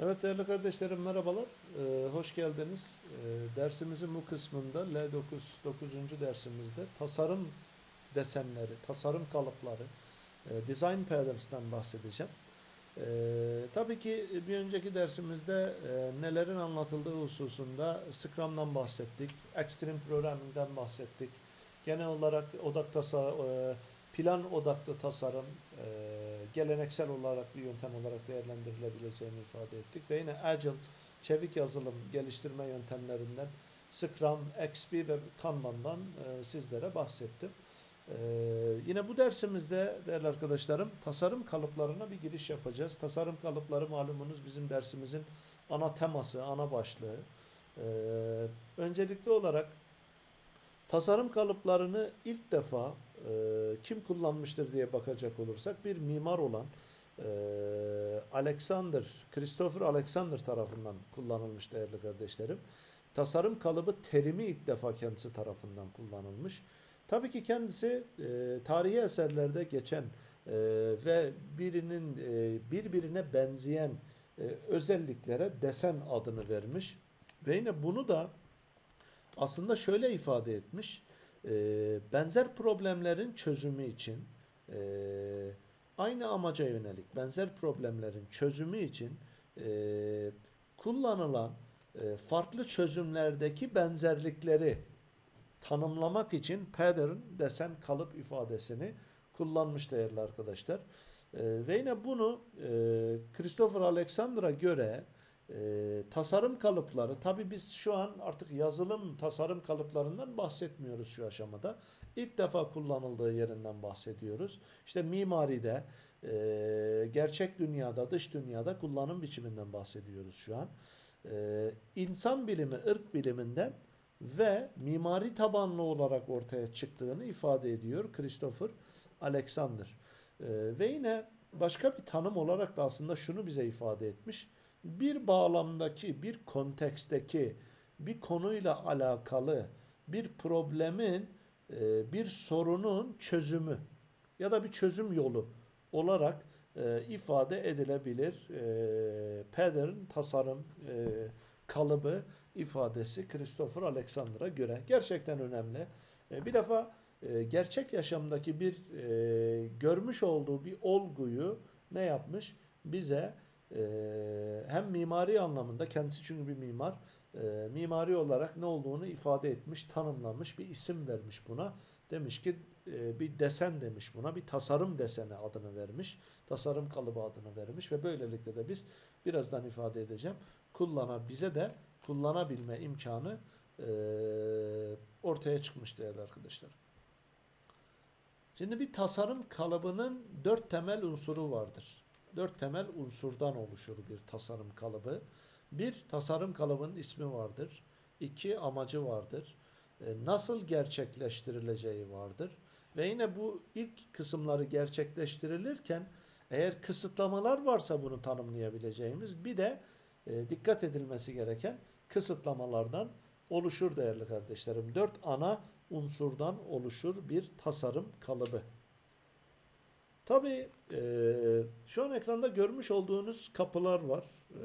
Evet değerli kardeşlerim merhabalar. Ee, hoş geldiniz. Ee, dersimizin bu kısmında L9 9. dersimizde tasarım desenleri, tasarım kalıpları, e, design patterns'tan bahsedeceğim. Ee, tabii ki bir önceki dersimizde e, nelerin anlatıldığı hususunda Scrum'dan bahsettik, Extreme Programming'den bahsettik. Genel olarak odak tasa, e, plan odaklı tasarım e, geleneksel olarak bir yöntem olarak değerlendirilebileceğini ifade ettik ve yine Agile çevik yazılım geliştirme yöntemlerinden Scrum, XP ve Kanban'dan e, sizlere bahsettim. E, yine bu dersimizde değerli arkadaşlarım tasarım kalıplarına bir giriş yapacağız. Tasarım kalıpları malumunuz bizim dersimizin ana teması, ana başlığı. E, öncelikli olarak Tasarım kalıplarını ilk defa e, kim kullanmıştır diye bakacak olursak bir mimar olan e, Alexander, Christopher Alexander tarafından kullanılmış değerli kardeşlerim. Tasarım kalıbı terimi ilk defa kendisi tarafından kullanılmış. Tabii ki kendisi e, tarihi eserlerde geçen e, ve birinin e, birbirine benzeyen e, özelliklere desen adını vermiş. Ve yine bunu da aslında şöyle ifade etmiş. E, benzer problemlerin çözümü için e, aynı amaca yönelik benzer problemlerin çözümü için e, kullanılan e, farklı çözümlerdeki benzerlikleri tanımlamak için pattern desen kalıp ifadesini kullanmış değerli arkadaşlar. E, ve yine bunu e, Christopher Alexander'a göre e, tasarım kalıpları tabi biz şu an artık yazılım tasarım kalıplarından bahsetmiyoruz şu aşamada. İlk defa kullanıldığı yerinden bahsediyoruz. İşte mimaride, e, gerçek dünyada, dış dünyada kullanım biçiminden bahsediyoruz şu an. E, insan bilimi, ırk biliminden ve mimari tabanlı olarak ortaya çıktığını ifade ediyor Christopher Alexander. E, ve yine başka bir tanım olarak da aslında şunu bize ifade etmiş bir bağlamdaki, bir konteksteki bir konuyla alakalı bir problemin, e, bir sorunun çözümü ya da bir çözüm yolu olarak e, ifade edilebilir. E, pattern, tasarım kalıbı ifadesi Christopher Alexander'a göre gerçekten önemli. Bir defa gerçek yaşamdaki bir görmüş olduğu bir olguyu ne yapmış? Bize hem mimari anlamında kendisi çünkü bir mimar e, mimari olarak ne olduğunu ifade etmiş, tanımlamış, bir isim vermiş buna. Demiş ki e, bir desen demiş buna, bir tasarım deseni adını vermiş, tasarım kalıbı adını vermiş ve böylelikle de biz birazdan ifade edeceğim kullana bize de kullanabilme imkanı e, ortaya çıkmış değerli arkadaşlar. Şimdi bir tasarım kalıbının dört temel unsuru vardır dört temel unsurdan oluşur bir tasarım kalıbı. Bir, tasarım kalıbının ismi vardır. İki, amacı vardır. E, nasıl gerçekleştirileceği vardır. Ve yine bu ilk kısımları gerçekleştirilirken eğer kısıtlamalar varsa bunu tanımlayabileceğimiz bir de e, dikkat edilmesi gereken kısıtlamalardan oluşur değerli kardeşlerim. Dört ana unsurdan oluşur bir tasarım kalıbı. Tabii e, şu an ekranda görmüş olduğunuz kapılar var. E,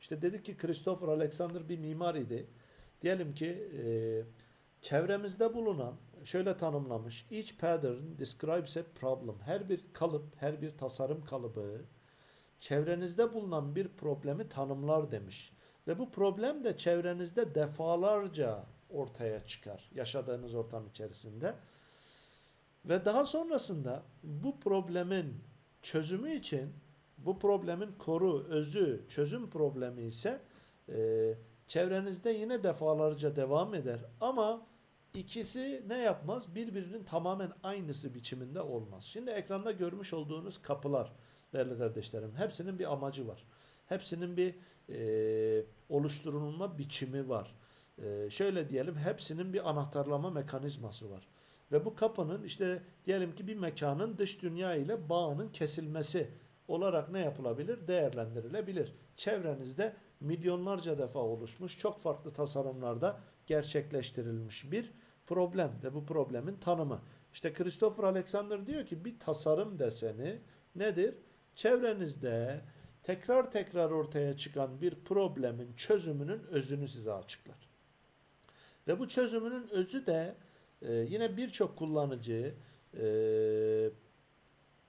işte dedik ki Christopher Alexander bir mimar idi. Diyelim ki e, çevremizde bulunan şöyle tanımlamış. Each pattern describes a problem. Her bir kalıp, her bir tasarım kalıbı çevrenizde bulunan bir problemi tanımlar demiş. Ve bu problem de çevrenizde defalarca ortaya çıkar yaşadığınız ortam içerisinde. Ve daha sonrasında bu problemin çözümü için bu problemin koru, özü, çözüm problemi ise e, çevrenizde yine defalarca devam eder. Ama ikisi ne yapmaz? Birbirinin tamamen aynısı biçiminde olmaz. Şimdi ekranda görmüş olduğunuz kapılar değerli kardeşlerim hepsinin bir amacı var. Hepsinin bir e, oluşturulma biçimi var. E, şöyle diyelim hepsinin bir anahtarlama mekanizması var. Ve bu kapının işte diyelim ki bir mekanın dış dünya ile bağının kesilmesi olarak ne yapılabilir? Değerlendirilebilir. Çevrenizde milyonlarca defa oluşmuş çok farklı tasarımlarda gerçekleştirilmiş bir problem ve bu problemin tanımı. İşte Christopher Alexander diyor ki bir tasarım deseni nedir? Çevrenizde tekrar tekrar ortaya çıkan bir problemin çözümünün özünü size açıklar. Ve bu çözümünün özü de e, yine birçok kullanıcı e,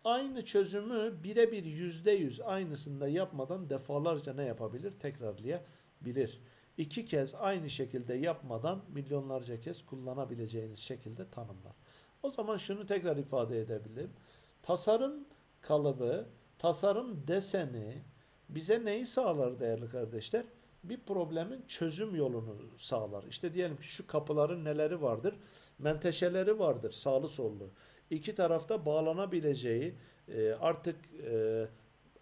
aynı çözümü birebir yüzde yüz aynısında yapmadan defalarca ne yapabilir? Tekrarlayabilir. İki kez aynı şekilde yapmadan milyonlarca kez kullanabileceğiniz şekilde tanımlar. O zaman şunu tekrar ifade edebilirim. Tasarım kalıbı, tasarım deseni bize neyi sağlar değerli kardeşler? Bir problemin çözüm yolunu sağlar. İşte diyelim ki şu kapıların neleri vardır? Menteşeleri vardır sağlı sollu. İki tarafta bağlanabileceği e, artık e,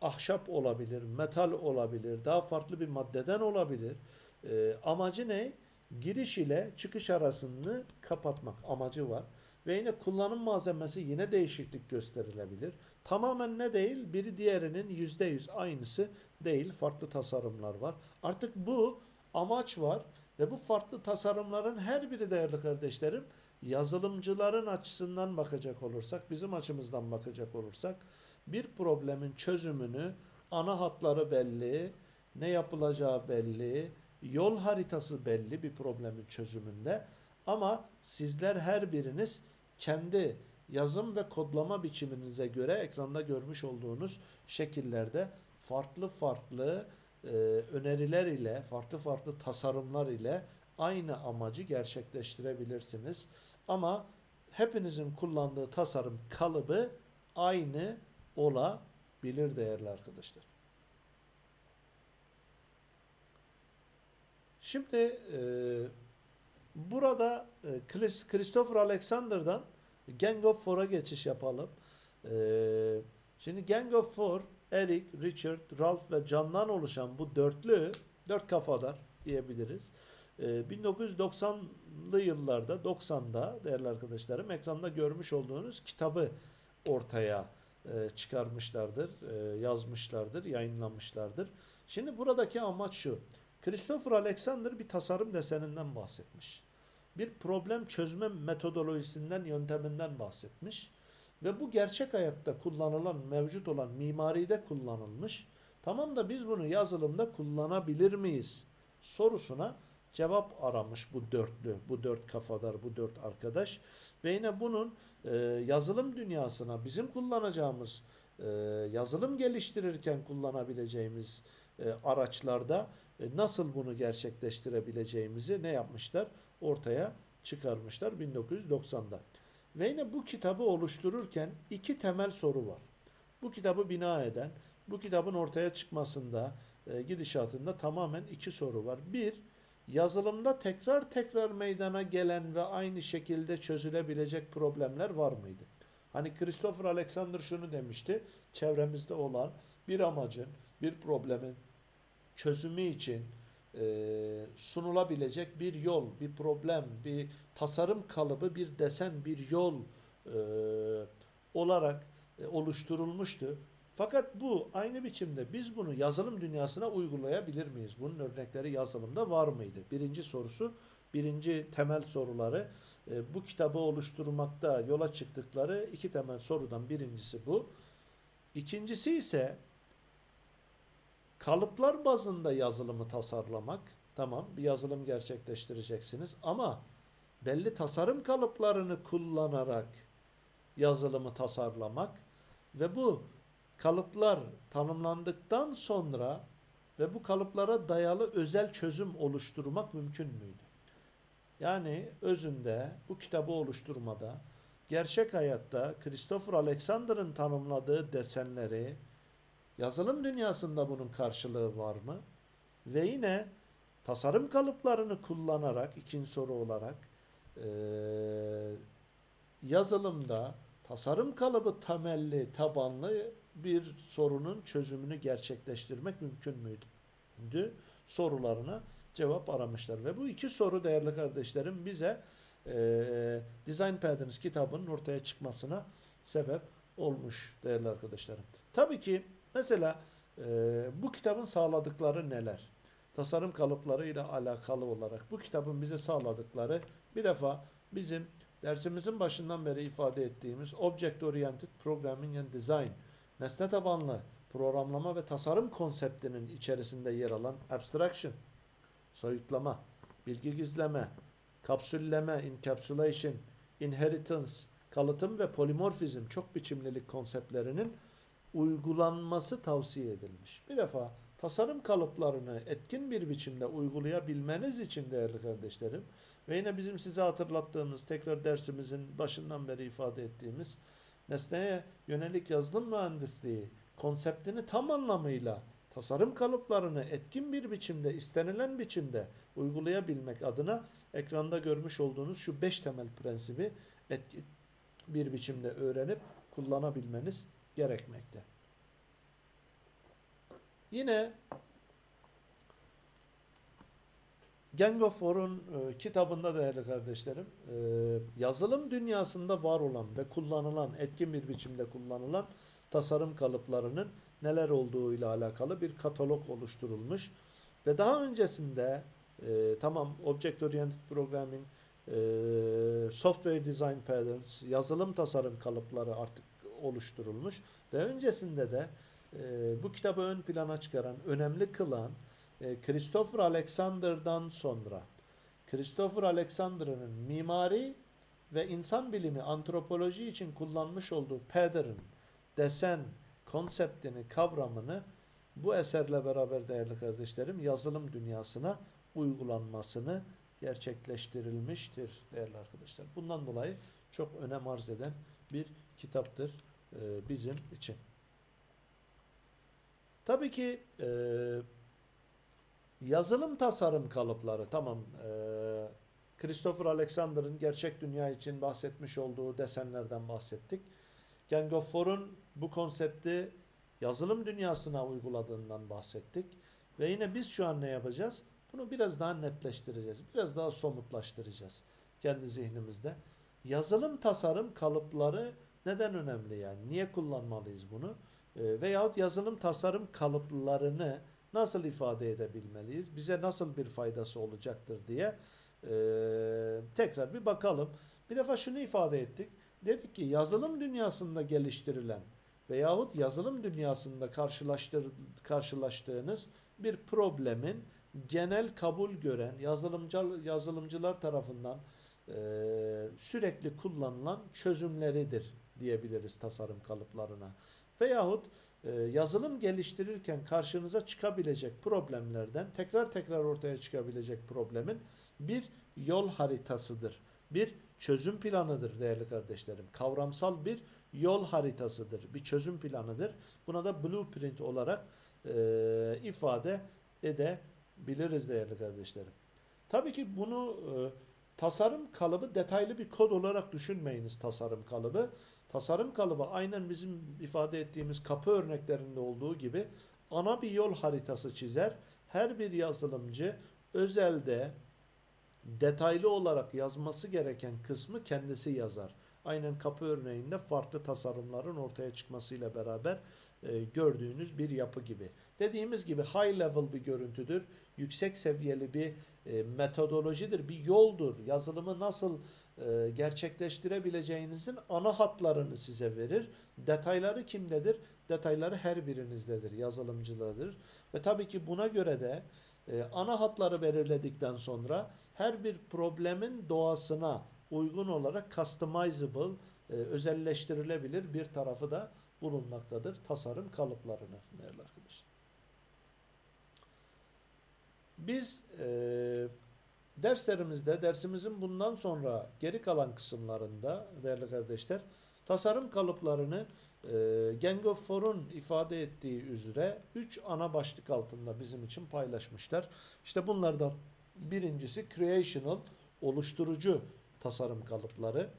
ahşap olabilir, metal olabilir, daha farklı bir maddeden olabilir. E, amacı ne? Giriş ile çıkış arasını kapatmak amacı var. Ve yine kullanım malzemesi yine değişiklik gösterilebilir. Tamamen ne değil? Biri diğerinin yüzde yüz aynısı değil. Farklı tasarımlar var. Artık bu amaç var ve bu farklı tasarımların her biri değerli kardeşlerim yazılımcıların açısından bakacak olursak, bizim açımızdan bakacak olursak bir problemin çözümünü ana hatları belli, ne yapılacağı belli, yol haritası belli bir problemin çözümünde. Ama sizler her biriniz kendi yazım ve kodlama biçiminize göre ekranda görmüş olduğunuz şekillerde farklı farklı e, öneriler ile, farklı farklı tasarımlar ile aynı amacı gerçekleştirebilirsiniz. Ama hepinizin kullandığı tasarım kalıbı aynı olabilir değerli arkadaşlar. Şimdi e, burada e, Chris- Christopher Alexander'dan Gang of Four'a geçiş yapalım. E, şimdi Gang of Four, Eric, Richard, Ralph ve John'dan oluşan bu dörtlü, dört kafadar diyebiliriz. E, 1990'lı yıllarda, 90'da değerli arkadaşlarım ekranda görmüş olduğunuz kitabı ortaya e, çıkarmışlardır, e, yazmışlardır, yayınlamışlardır. Şimdi buradaki amaç şu. Christopher Alexander bir tasarım deseninden bahsetmiş. Bir problem çözme metodolojisinden, yönteminden bahsetmiş. Ve bu gerçek hayatta kullanılan, mevcut olan mimaride kullanılmış. Tamam da biz bunu yazılımda kullanabilir miyiz? Sorusuna cevap aramış bu dörtlü, bu dört kafadar, bu dört arkadaş. Ve yine bunun e, yazılım dünyasına bizim kullanacağımız, e, yazılım geliştirirken kullanabileceğimiz e, araçlarda nasıl bunu gerçekleştirebileceğimizi ne yapmışlar? Ortaya çıkarmışlar 1990'da. Ve yine bu kitabı oluştururken iki temel soru var. Bu kitabı bina eden, bu kitabın ortaya çıkmasında, e, gidişatında tamamen iki soru var. Bir, yazılımda tekrar tekrar meydana gelen ve aynı şekilde çözülebilecek problemler var mıydı? Hani Christopher Alexander şunu demişti, çevremizde olan bir amacın, bir problemin çözümü için e, sunulabilecek bir yol, bir problem, bir tasarım kalıbı, bir desen, bir yol e, olarak e, oluşturulmuştu. Fakat bu aynı biçimde biz bunu yazılım dünyasına uygulayabilir miyiz? Bunun örnekleri yazılımda var mıydı? Birinci sorusu, birinci temel soruları e, bu kitabı oluşturmakta yola çıktıkları iki temel sorudan birincisi bu. İkincisi ise kalıplar bazında yazılımı tasarlamak. Tamam bir yazılım gerçekleştireceksiniz ama belli tasarım kalıplarını kullanarak yazılımı tasarlamak ve bu kalıplar tanımlandıktan sonra ve bu kalıplara dayalı özel çözüm oluşturmak mümkün müydü? Yani özünde bu kitabı oluşturmada gerçek hayatta Christopher Alexander'ın tanımladığı desenleri yazılım dünyasında bunun karşılığı var mı? Ve yine tasarım kalıplarını kullanarak ikinci soru olarak eee, yazılımda tasarım kalıbı temelli, tabanlı bir sorunun çözümünü gerçekleştirmek mümkün müydü? Sorularına cevap aramışlar. Ve bu iki soru değerli kardeşlerim bize eee Design Patterns kitabının ortaya çıkmasına sebep olmuş değerli arkadaşlarım. Tabii ki mesela eee, bu kitabın sağladıkları neler? Tasarım kalıpları ile alakalı olarak bu kitabın bize sağladıkları bir defa bizim dersimizin başından beri ifade ettiğimiz Object Oriented Programming and Design nesne tabanlı programlama ve tasarım konseptinin içerisinde yer alan abstraction, soyutlama, bilgi gizleme, kapsülleme, encapsulation, inheritance, kalıtım ve polimorfizm çok biçimlilik konseptlerinin uygulanması tavsiye edilmiş. Bir defa tasarım kalıplarını etkin bir biçimde uygulayabilmeniz için değerli kardeşlerim ve yine bizim size hatırlattığımız tekrar dersimizin başından beri ifade ettiğimiz nesneye yönelik yazılım mühendisliği konseptini tam anlamıyla tasarım kalıplarını etkin bir biçimde, istenilen biçimde uygulayabilmek adına ekranda görmüş olduğunuz şu beş temel prensibi etkin bir biçimde öğrenip kullanabilmeniz gerekmekte. Yine Gang of War'un e, kitabında değerli kardeşlerim e, yazılım dünyasında var olan ve kullanılan etkin bir biçimde kullanılan tasarım kalıplarının neler olduğu ile alakalı bir katalog oluşturulmuş ve daha öncesinde e, tamam Object Oriented Programming, e, Software Design Patterns, yazılım tasarım kalıpları artık oluşturulmuş ve öncesinde de e, bu kitabı ön plana çıkaran, önemli kılan e, Christopher Alexander'dan sonra Christopher Alexander'ın mimari ve insan bilimi antropoloji için kullanmış olduğu pattern, desen konseptini, kavramını bu eserle beraber değerli kardeşlerim yazılım dünyasına uygulanmasını gerçekleştirilmiştir değerli arkadaşlar. Bundan dolayı çok önem arz eden bir kitaptır bizim için. Tabii ki e, yazılım tasarım kalıpları tamam e, Christopher Alexander'ın gerçek dünya için bahsetmiş olduğu desenlerden bahsettik. Gang of Four'un bu konsepti yazılım dünyasına uyguladığından bahsettik. Ve yine biz şu an ne yapacağız? Bunu biraz daha netleştireceğiz. Biraz daha somutlaştıracağız kendi zihnimizde. Yazılım tasarım kalıpları neden önemli yani? Niye kullanmalıyız bunu? E, veyahut yazılım tasarım kalıplarını nasıl ifade edebilmeliyiz? Bize nasıl bir faydası olacaktır diye e, tekrar bir bakalım. Bir defa şunu ifade ettik. Dedik ki yazılım dünyasında geliştirilen veyahut yazılım dünyasında karşılaştır, karşılaştığınız bir problemin genel kabul gören yazılımcı, yazılımcılar tarafından e, sürekli kullanılan çözümleridir diyebiliriz tasarım kalıplarına. Veyahut e, yazılım geliştirirken karşınıza çıkabilecek problemlerden tekrar tekrar ortaya çıkabilecek problemin bir yol haritasıdır. Bir çözüm planıdır değerli kardeşlerim. Kavramsal bir yol haritasıdır. Bir çözüm planıdır. Buna da blueprint olarak e, ifade edebiliriz değerli kardeşlerim. Tabii ki bunu e, tasarım kalıbı detaylı bir kod olarak düşünmeyiniz tasarım kalıbı. Tasarım kalıbı aynen bizim ifade ettiğimiz kapı örneklerinde olduğu gibi ana bir yol haritası çizer. Her bir yazılımcı özelde detaylı olarak yazması gereken kısmı kendisi yazar. Aynen kapı örneğinde farklı tasarımların ortaya çıkmasıyla beraber e, gördüğünüz bir yapı gibi. Dediğimiz gibi high level bir görüntüdür. Yüksek seviyeli bir e, metodolojidir, bir yoldur. Yazılımı nasıl e, gerçekleştirebileceğinizin ana hatlarını size verir. Detayları kimdedir? Detayları her birinizdedir, yazılımcılardır. Ve tabii ki buna göre de ana hatları belirledikten sonra her bir problemin doğasına uygun olarak customizable, özelleştirilebilir bir tarafı da bulunmaktadır tasarım kalıplarını değerli arkadaşlar. Biz e, derslerimizde, dersimizin bundan sonra geri kalan kısımlarında değerli kardeşler, tasarım kalıplarını e, Gang of Four'un ifade ettiği üzere 3 ana başlık altında bizim için paylaşmışlar. İşte bunlardan birincisi creational, oluşturucu tasarım kalıpları.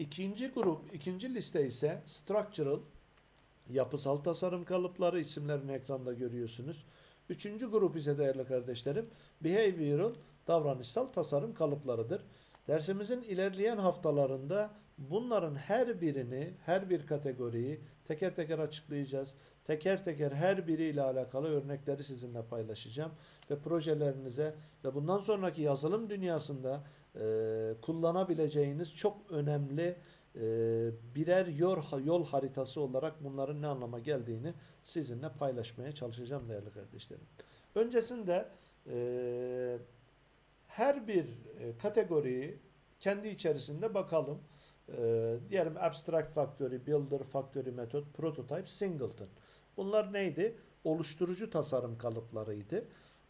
İkinci grup, ikinci liste ise structural, yapısal tasarım kalıpları isimlerini ekranda görüyorsunuz. Üçüncü grup ise değerli kardeşlerim behavioral, davranışsal tasarım kalıplarıdır. Dersimizin ilerleyen haftalarında bunların her birini, her bir kategoriyi teker teker açıklayacağız. Teker teker her biriyle alakalı örnekleri sizinle paylaşacağım ve projelerinize ve bundan sonraki yazılım dünyasında e, kullanabileceğiniz çok önemli e, birer yol, yol haritası olarak bunların ne anlama geldiğini sizinle paylaşmaya çalışacağım değerli kardeşlerim. Öncesinde e, her bir kategoriyi kendi içerisinde bakalım. E, diyelim abstract factory, builder factory method, prototype, singleton. Bunlar neydi? Oluşturucu tasarım kalıplarıydı.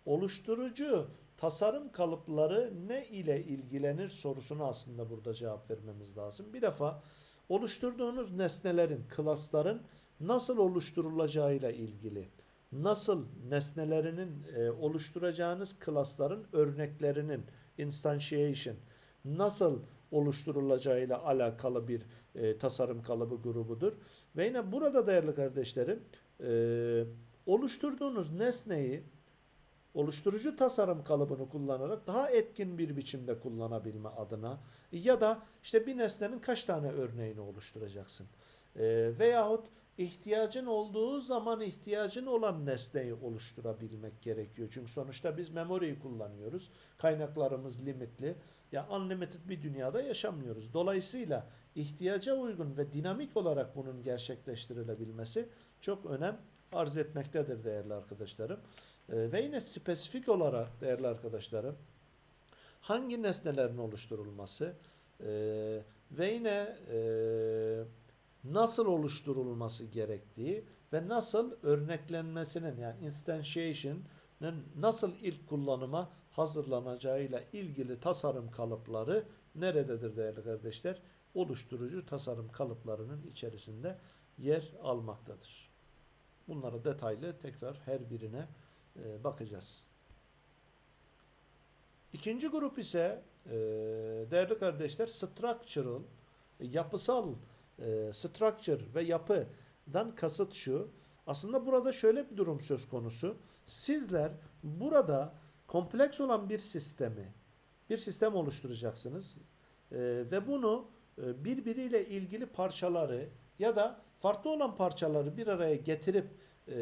Oluşturucu tasarım kalıpları ne ile ilgilenir sorusuna aslında burada cevap vermemiz lazım. Bir defa oluşturduğunuz nesnelerin, klasların nasıl oluşturulacağıyla ilgili, nasıl nesnelerinin e, oluşturacağınız klasların örneklerinin instantiation nasıl oluşturulacağıyla alakalı bir e, tasarım kalıbı grubudur. Ve yine burada değerli kardeşlerim e, oluşturduğunuz nesneyi oluşturucu tasarım kalıbını kullanarak daha etkin bir biçimde kullanabilme adına ya da işte bir nesnenin kaç tane örneğini oluşturacaksın e, veyahut ihtiyacın olduğu zaman ihtiyacın olan nesneyi oluşturabilmek gerekiyor. Çünkü sonuçta biz memoriyi kullanıyoruz. Kaynaklarımız limitli. Ya unlimited bir dünyada yaşamıyoruz. Dolayısıyla ihtiyaca uygun ve dinamik olarak bunun gerçekleştirilebilmesi çok önem arz etmektedir değerli arkadaşlarım. Ee, ve yine spesifik olarak değerli arkadaşlarım hangi nesnelerin oluşturulması e, ve yine e, nasıl oluşturulması gerektiği ve nasıl örneklenmesinin yani instantiation'ın nasıl ilk kullanıma hazırlanacağıyla ilgili tasarım kalıpları nerededir değerli kardeşler? Oluşturucu tasarım kalıplarının içerisinde yer almaktadır. Bunları detaylı tekrar her birine e, bakacağız. İkinci grup ise e, değerli kardeşler structural, yapısal e, structure ve yapıdan kasıt şu. Aslında burada şöyle bir durum söz konusu. Sizler burada kompleks olan bir sistemi, bir sistem oluşturacaksınız. E, ve bunu e, birbiriyle ilgili parçaları ya da farklı olan parçaları bir araya getirip e,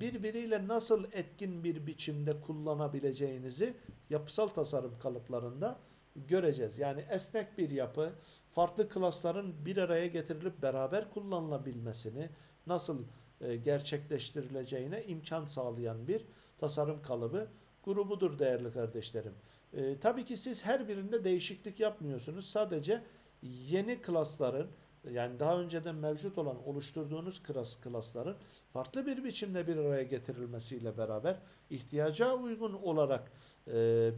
birbiriyle nasıl etkin bir biçimde kullanabileceğinizi yapısal tasarım kalıplarında göreceğiz. Yani esnek bir yapı, farklı klasların bir araya getirilip beraber kullanılabilmesini nasıl e, gerçekleştirileceğine imkan sağlayan bir tasarım kalıbı grubudur değerli kardeşlerim. E, tabii ki siz her birinde değişiklik yapmıyorsunuz. Sadece yeni klasların yani daha önceden mevcut olan oluşturduğunuz klas, klasların farklı bir biçimde bir araya getirilmesiyle beraber ihtiyaca uygun olarak e,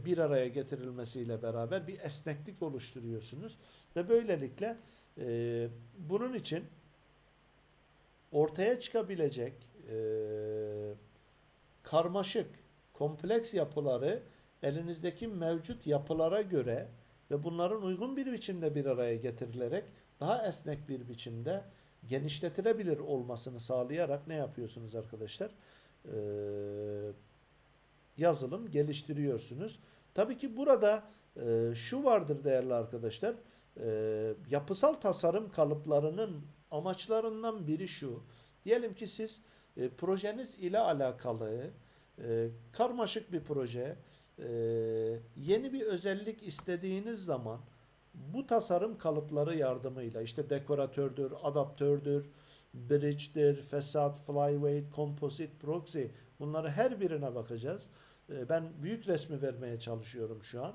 bir araya getirilmesiyle beraber bir esneklik oluşturuyorsunuz ve böylelikle e, bunun için ortaya çıkabilecek e, karmaşık, kompleks yapıları elinizdeki mevcut yapılara göre ve bunların uygun bir biçimde bir araya getirilerek daha esnek bir biçimde genişletilebilir olmasını sağlayarak ne yapıyorsunuz arkadaşlar? Ee, yazılım geliştiriyorsunuz. Tabii ki burada e, şu vardır değerli arkadaşlar. E, yapısal tasarım kalıplarının amaçlarından biri şu. Diyelim ki siz e, projeniz ile alakalı e, karmaşık bir proje, e, yeni bir özellik istediğiniz zaman bu tasarım kalıpları yardımıyla işte dekoratördür, adaptördür, bridge'dir, fesat, flyweight, composite, proxy bunları her birine bakacağız. Ee, Ben büyük resmi vermeye çalışıyorum şu an.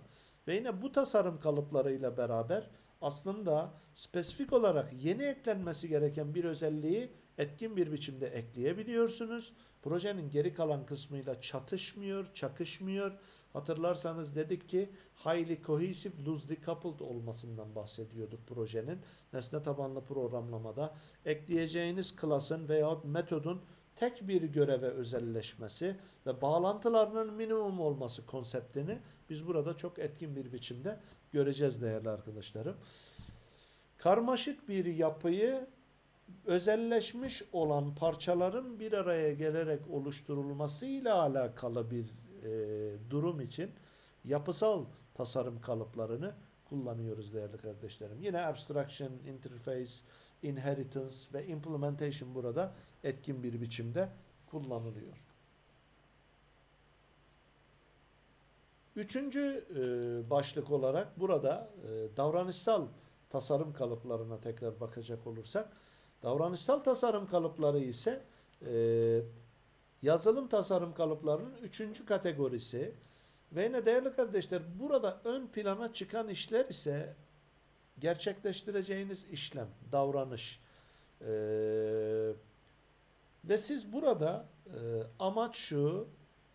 Ve yine bu tasarım kalıplarıyla beraber aslında spesifik olarak yeni eklenmesi gereken bir özelliği etkin bir biçimde ekleyebiliyorsunuz. Projenin geri kalan kısmıyla çatışmıyor, çakışmıyor. Hatırlarsanız dedik ki highly cohesive, loosely coupled olmasından bahsediyorduk projenin. Nesne tabanlı programlamada ekleyeceğiniz klasın veyahut metodun tek bir göreve özelleşmesi ve bağlantılarının minimum olması konseptini biz burada çok etkin bir biçimde göreceğiz değerli arkadaşlarım. Karmaşık bir yapıyı özelleşmiş olan parçaların bir araya gelerek oluşturulmasıyla alakalı bir e, durum için yapısal tasarım kalıplarını kullanıyoruz değerli kardeşlerim. Yine abstraction, interface, inheritance ve implementation burada etkin bir biçimde kullanılıyor. Üçüncü e, başlık olarak burada e, davranışsal tasarım kalıplarına tekrar bakacak olursak. Davranışsal tasarım kalıpları ise e, yazılım tasarım kalıplarının üçüncü kategorisi. Ve yine değerli kardeşler burada ön plana çıkan işler ise gerçekleştireceğiniz işlem, davranış. Ee, ve siz burada e, amaç şu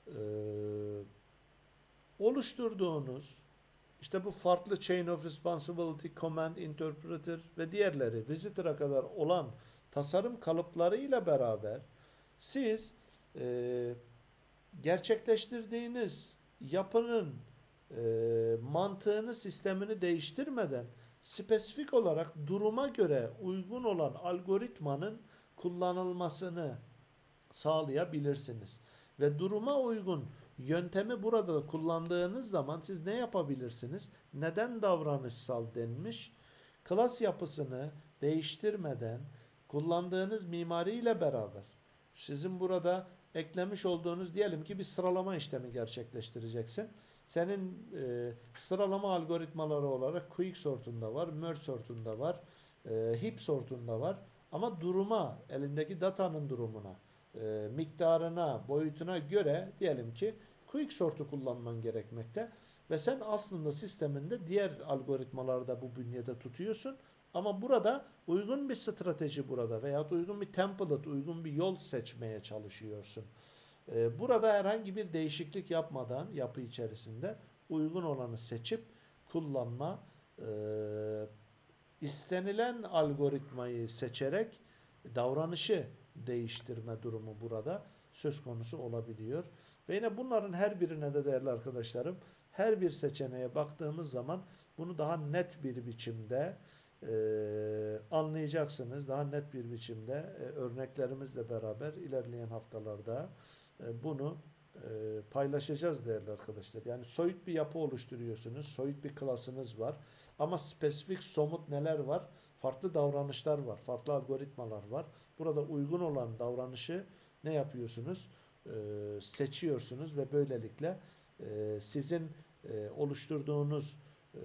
e, oluşturduğunuz işte bu farklı chain of responsibility, command interpreter ve diğerleri visitor'a kadar olan tasarım kalıpları ile beraber siz e, gerçekleştirdiğiniz yapının e, mantığını, sistemini değiştirmeden spesifik olarak duruma göre uygun olan algoritmanın kullanılmasını sağlayabilirsiniz. Ve duruma uygun yöntemi burada kullandığınız zaman siz ne yapabilirsiniz? Neden davranışsal denmiş? Klas yapısını değiştirmeden kullandığınız mimariyle beraber sizin burada eklemiş olduğunuz diyelim ki bir sıralama işlemi gerçekleştireceksin. Senin e, sıralama algoritmaları olarak quick sortunda var, merge sortunda var, e, heap sortunda var. Ama duruma, elindeki datanın durumuna, e, miktarına, boyutuna göre diyelim ki quick sort'u kullanman gerekmekte. Ve sen aslında sisteminde diğer algoritmalarda bu bünyede tutuyorsun. Ama burada uygun bir strateji burada veya uygun bir template, uygun bir yol seçmeye çalışıyorsun. Ee, burada herhangi bir değişiklik yapmadan yapı içerisinde uygun olanı seçip kullanma, e, istenilen algoritmayı seçerek davranışı değiştirme durumu burada söz konusu olabiliyor. Ve yine bunların her birine de değerli arkadaşlarım her bir seçeneğe baktığımız zaman bunu daha net bir biçimde e, anlayacaksınız. Daha net bir biçimde e, örneklerimizle beraber ilerleyen haftalarda bunu e, paylaşacağız değerli arkadaşlar. Yani soyut bir yapı oluşturuyorsunuz. Soyut bir klasınız var. Ama spesifik somut neler var? Farklı davranışlar var. Farklı algoritmalar var. Burada uygun olan davranışı ne yapıyorsunuz? E, seçiyorsunuz ve böylelikle e, sizin e, oluşturduğunuz e,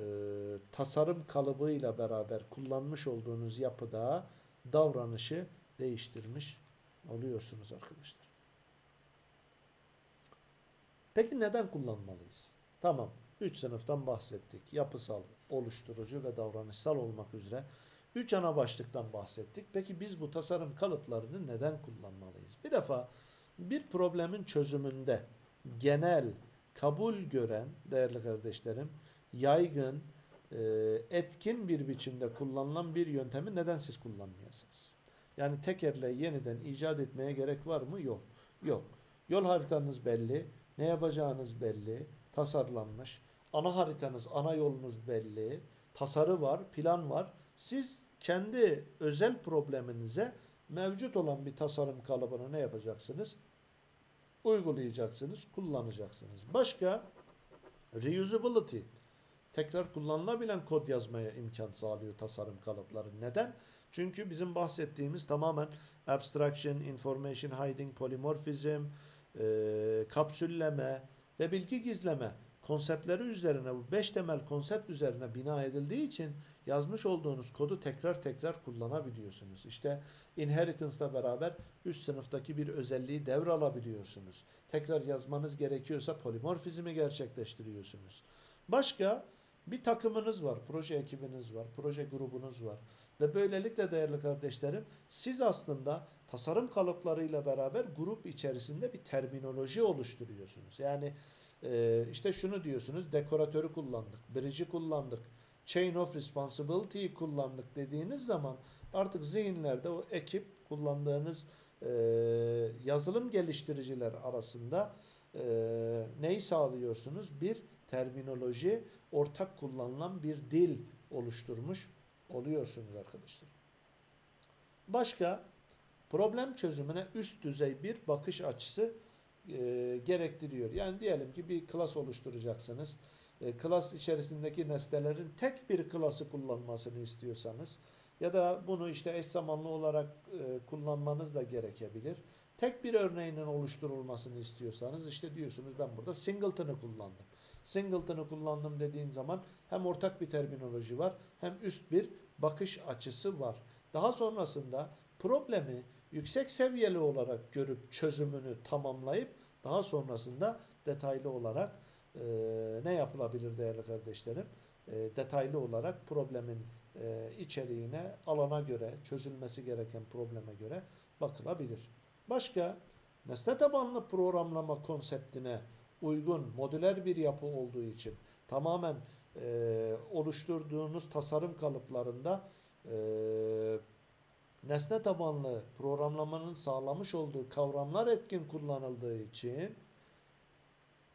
tasarım kalıbıyla beraber kullanmış olduğunuz yapıda davranışı değiştirmiş oluyorsunuz arkadaşlar. Peki neden kullanmalıyız? Tamam. Üç sınıftan bahsettik. Yapısal, oluşturucu ve davranışsal olmak üzere. Üç ana başlıktan bahsettik. Peki biz bu tasarım kalıplarını neden kullanmalıyız? Bir defa bir problemin çözümünde genel kabul gören değerli kardeşlerim yaygın, e, etkin bir biçimde kullanılan bir yöntemi neden siz kullanmayasınız? Yani tekerle yeniden icat etmeye gerek var mı? Yok. Yok. Yol haritanız belli, ne yapacağınız belli, tasarlanmış. Ana haritanız, ana yolunuz belli, tasarı var, plan var. Siz kendi özel probleminize mevcut olan bir tasarım kalıbını ne yapacaksınız? Uygulayacaksınız, kullanacaksınız. Başka reusability tekrar kullanılabilen kod yazmaya imkan sağlıyor tasarım kalıpları. Neden? Çünkü bizim bahsettiğimiz tamamen abstraction, information hiding, polymorphism, e, kapsülleme ve bilgi gizleme konseptleri üzerine bu beş temel konsept üzerine bina edildiği için yazmış olduğunuz kodu tekrar tekrar kullanabiliyorsunuz. İşte inheritance'la beraber üst sınıftaki bir özelliği devralabiliyorsunuz. Tekrar yazmanız gerekiyorsa polimorfizmi gerçekleştiriyorsunuz. Başka bir takımınız var, proje ekibiniz var, proje grubunuz var. Ve böylelikle değerli kardeşlerim siz aslında tasarım kalıplarıyla beraber grup içerisinde bir terminoloji oluşturuyorsunuz. Yani e, işte şunu diyorsunuz dekoratörü kullandık, bridge'i kullandık, chain of responsibility'yi kullandık dediğiniz zaman artık zihinlerde o ekip kullandığınız e, yazılım geliştiriciler arasında e, neyi sağlıyorsunuz? Bir terminoloji, ortak kullanılan bir dil oluşturmuş oluyorsunuz arkadaşlar. Başka problem çözümüne üst düzey bir bakış açısı e, gerektiriyor. Yani diyelim ki bir klas oluşturacaksınız. E, klas içerisindeki nesnelerin tek bir klası kullanmasını istiyorsanız Ya da bunu işte eş zamanlı olarak e, kullanmanız da gerekebilir. Tek bir örneğinin oluşturulmasını istiyorsanız işte diyorsunuz ben burada singleton'ı kullandım. Singleton'ı kullandım dediğin zaman hem ortak bir terminoloji var hem üst bir bakış açısı var. Daha sonrasında problemi yüksek seviyeli olarak görüp çözümünü tamamlayıp daha sonrasında detaylı olarak e, ne yapılabilir değerli kardeşlerim? E, detaylı olarak problemin e, içeriğine, alana göre, çözülmesi gereken probleme göre bakılabilir. Başka nesne tabanlı programlama konseptine uygun modüler bir yapı olduğu için tamamen e, oluşturduğunuz tasarım kalıplarında e, nesne tabanlı programlamanın sağlamış olduğu kavramlar etkin kullanıldığı için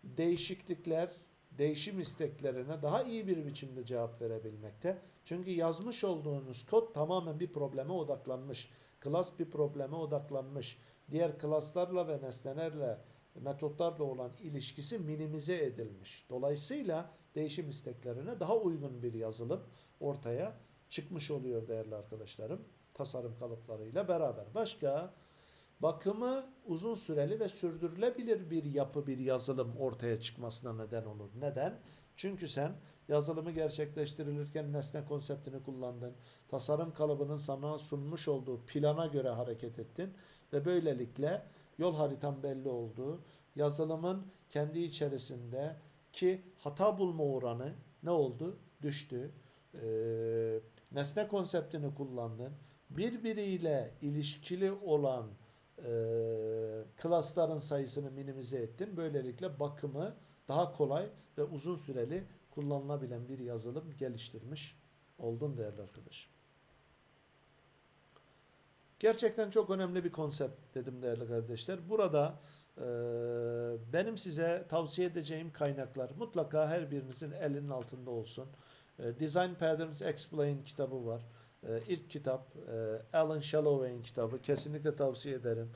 değişiklikler, değişim isteklerine daha iyi bir biçimde cevap verebilmekte. Çünkü yazmış olduğunuz kod tamamen bir probleme odaklanmış. Klas bir probleme odaklanmış. Diğer klaslarla ve nesnelerle, metotlarla olan ilişkisi minimize edilmiş. Dolayısıyla değişim isteklerine daha uygun bir yazılım ortaya çıkmış oluyor değerli arkadaşlarım. Tasarım kalıplarıyla beraber. Başka bakımı uzun süreli ve sürdürülebilir bir yapı, bir yazılım ortaya çıkmasına neden olur. Neden? Çünkü sen yazılımı gerçekleştirilirken nesne konseptini kullandın. Tasarım kalıbının sana sunmuş olduğu plana göre hareket ettin ve böylelikle yol haritan belli oldu. Yazılımın kendi içerisinde ki hata bulma oranı ne oldu? Düştü. Ee, nesne konseptini kullandın. Birbiriyle ilişkili olan e, klasların sayısını minimize ettin. Böylelikle bakımı daha kolay ve uzun süreli kullanılabilen bir yazılım geliştirmiş oldun değerli arkadaşım. Gerçekten çok önemli bir konsept dedim değerli kardeşler. Burada e, benim size tavsiye edeceğim kaynaklar mutlaka her birinizin elinin altında olsun. E, Design Patterns Explained kitabı var. E, ilk kitap e, Alan Shalloway'in kitabı. Kesinlikle tavsiye ederim.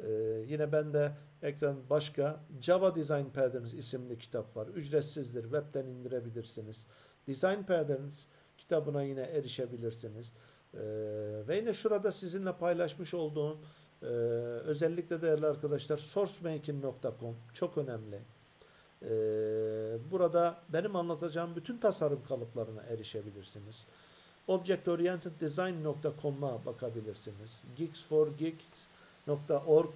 E, yine ben de ekran başka Java Design Patterns isimli kitap var. Ücretsizdir. Webten indirebilirsiniz. Design Patterns kitabına yine erişebilirsiniz. E, ve yine şurada sizinle paylaşmış olduğum e, özellikle değerli arkadaşlar sourcemaking.com çok önemli. E, burada benim anlatacağım bütün tasarım kalıplarına erişebilirsiniz. Object-orienteddesign.com'a bakabilirsiniz. geeks4geeks.org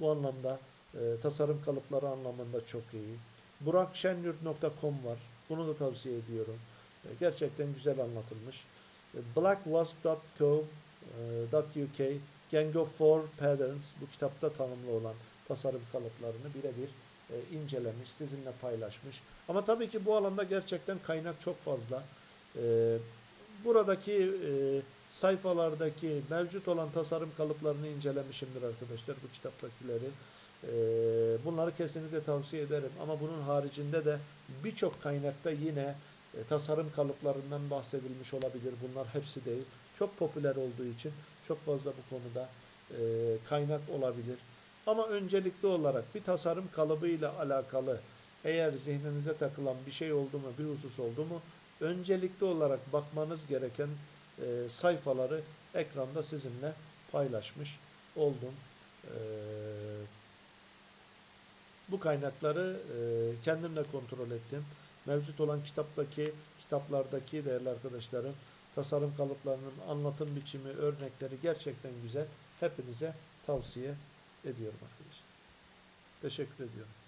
bu anlamda e, tasarım kalıpları anlamında çok iyi. burakşenyurt.com var. Bunu da tavsiye ediyorum. E, gerçekten güzel anlatılmış. E, blackwasp.co.uk Gang of Four Patterns bu kitapta tanımlı olan tasarım kalıplarını birebir e, incelemiş, sizinle paylaşmış. Ama tabii ki bu alanda gerçekten kaynak çok fazla. E, buradaki e, sayfalardaki mevcut olan tasarım kalıplarını incelemişimdir arkadaşlar bu kitaptakileri. E, bunları kesinlikle tavsiye ederim. Ama bunun haricinde de birçok kaynakta yine e, tasarım kalıplarından bahsedilmiş olabilir. Bunlar hepsi değil. Çok popüler olduğu için çok fazla bu konuda e, kaynak olabilir. Ama öncelikli olarak bir tasarım kalıbıyla alakalı eğer zihninize takılan bir şey oldu mu, bir husus oldu mu öncelikli olarak bakmanız gereken e, sayfaları ekranda sizinle paylaşmış oldum. E, bu kaynakları e, kendim de kontrol ettim. Mevcut olan kitaptaki, kitaplardaki değerli arkadaşlarım tasarım kalıplarının anlatım biçimi, örnekleri gerçekten güzel. Hepinize tavsiye ediyorum arkadaşlar. Teşekkür ediyorum.